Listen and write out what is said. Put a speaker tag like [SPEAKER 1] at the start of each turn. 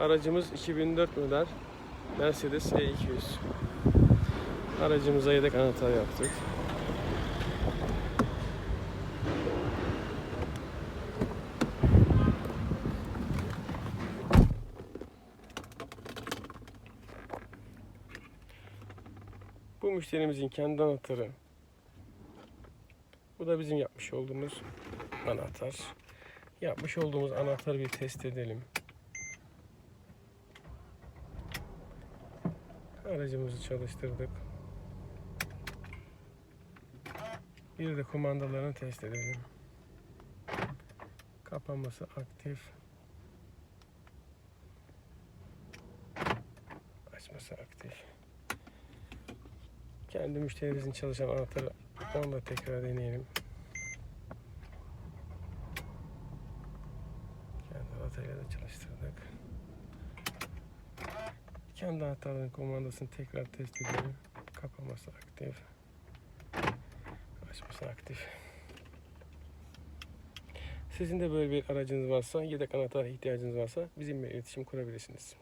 [SPEAKER 1] Aracımız 2004 model Mercedes E200. Aracımıza yedek anahtar yaptık. Bu müşterimizin kendi anahtarı. Bu da bizim yapmış olduğumuz anahtar. Yapmış olduğumuz anahtarı bir test edelim. Aracımızı çalıştırdık. Bir de kumandalarını test edelim. Kapanması aktif. Açması aktif. Kendi müşterimizin çalışan anahtarı onu da tekrar deneyelim. Kendi anahtarıyla çalıştırdık. Kendi anahtarların kumandasını tekrar test edelim. Kapaması aktif. Açması aktif. Sizin de böyle bir aracınız varsa, yedek anahtar ihtiyacınız varsa bizimle iletişim kurabilirsiniz.